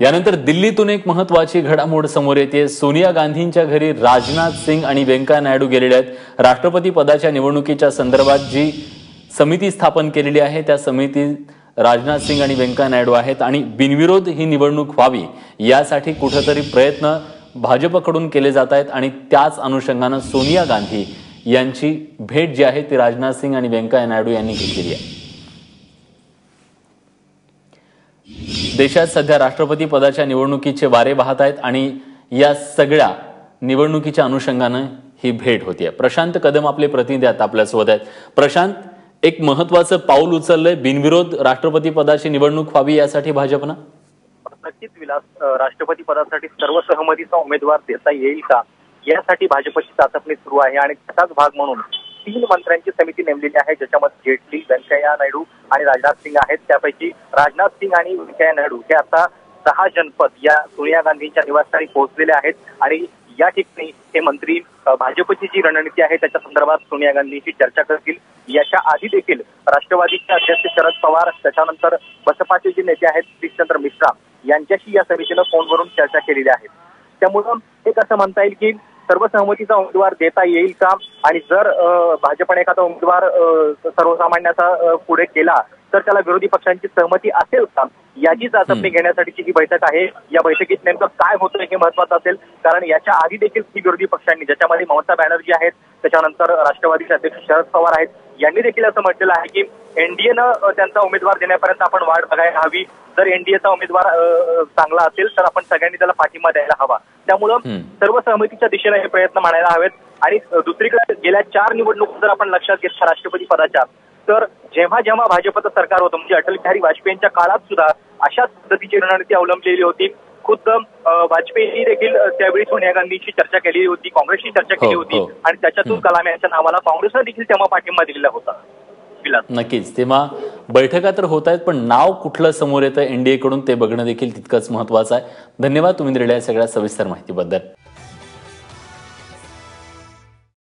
यानंतर दिल्लीतून एक महत्वाची घडामोड समोर येते सोनिया गांधींच्या घरी राजनाथ सिंग आणि व्यंकय्या नायडू गेलेले आहेत. राष्ट्रपती पदाच्या निवडणुकीच्या संदर्भात जी समिती स्थापन केलेली आहे त्या समितीत राजनाथ सिंग आणि व्यंकय्या नायडू आहेत आणि बिनविरोध ही निवडणूक व्हावी यासाठी कुठंतरी प्रयत्न भाजपकडून केले जात आहेत आणि त्याच अनुषंगानं सोनिया गांधी यांची भेट जी आहे ती राजनाथ सिंग आणि व्यंकय्या नायडू यांनी घेतलेली आहे. देशात सध्या राष्ट्रपती पदाच्या निवडणुकीचे वारे वाहत आहेत आणि या सगळ्या निवडणुकीच्या अनुषंगानं ही भेट होतीये. प्रशांत कदम आपले प्रतिनिधी आता आपल्यासोबत आहेत. प्रशांत एक महत्वाचं पाऊल उचललंय बिनविरोध राष्ट्रपती पदाची निवडणूक व्हावी यासाठी भाजपनं? नक्कीच विलास राष्ट्रपती पदासाठी सर्वसहमतीचा उमेदवार देता येईल का? यासाठी भाजपची चाचपणी सुरू आहे आणि त्याचाच भाग म्हणून तीन मंत्र्यांची समिती नेमलेली आहे ज्याच्यामध्ये जेटली व्यंकय्या नायडू आणि राजनाथ सिंग आहेत. त्यापैकी राजनाथ सिंग आणि व्यंकय्या नायडू हे आता सहा जनपद या सोनिया गांधींच्या निवासस्थानी पोहोचलेले आहेत. आणि या ठिकाणी हे मंत्री भाजपची जी रणनीती आहे त्याच्या संदर्भात सोनिया गांधींशी चर्चा करतील. याच्या आधी देखील राष्ट्रवादीचे अध्यक्ष शरद पवार त्याच्यानंतर बसपाचे जे नेते आहेत श्रीचंद्र मिश्रा यांच्याशी या समितीनं फोनवरून चर्चा केलेली आहे. त्यामुळं एक असं म्हणता येईल की सर्वसहमतीचा उमेदवार देता येईल का? आणि जर भाजपने एखादा उमेदवार सर्वसामान्याचा पुढे केला तर त्याला विरोधी पक्षांची सहमती असेल का? याची चाचपणी घेण्यासाठीची ही बैठक आहे या बैठकीत नेमकं काय होतं हे महत्वाचं असेल? कारण याच्या आधी देखील ही विरोधी पक्षांनी ज्याच्यामध्ये ममता बॅनर्जी आहेत त्याच्यानंतर राष्ट्रवादीचे अध्यक्ष शरद पवार आहेत यांनी देखील असं म्हटलेलं आहे की एनडीएनं त्यांचा उमेदवार देण्यापर्यंत आपण वाट बघायला हवी. जर एनडीएचा उमेदवार चांगला असेल तर आपण सगळ्यांनी त्याला पाठिंबा द्यायला हवा. त्यामुळं हम्म. सर्वसहमतीच्या दिशेने हे प्रयत्न मानायला हवेत आणि दुसरीकडे गेल्या चार निवडणुका जर आपण लक्षात घेतल्या राष्ट्रपती पदाच्या तर जेव्हा जेव्हा भाजपचं सरकार होतं म्हणजे अटल बिहारी वाजपेयींच्या काळात सुद्धा अशाच पद्धतीची रणनीती अवलंबलेली होती खुद्द वाजपेयी देखील त्यावेळी सोनिया गांधींची चर्चा केली होती काँग्रेसची चर्चा केली हो, होती हो. आणि त्याच्यातून कलाम यांच्या नावाला काँग्रेसनं देखील तेव्हा पाठिंबा दिलेला होता नक्कीच. तेव्हा बैठका तर होत आहेत पण नाव कुठलं समोर येतं एनडीए कडून ते बघणं देखील तितकंच महत्वाचं आहे. धन्यवाद तुम्ही दिलेल्या सगळ्या सविस्तर माहितीबद्दल.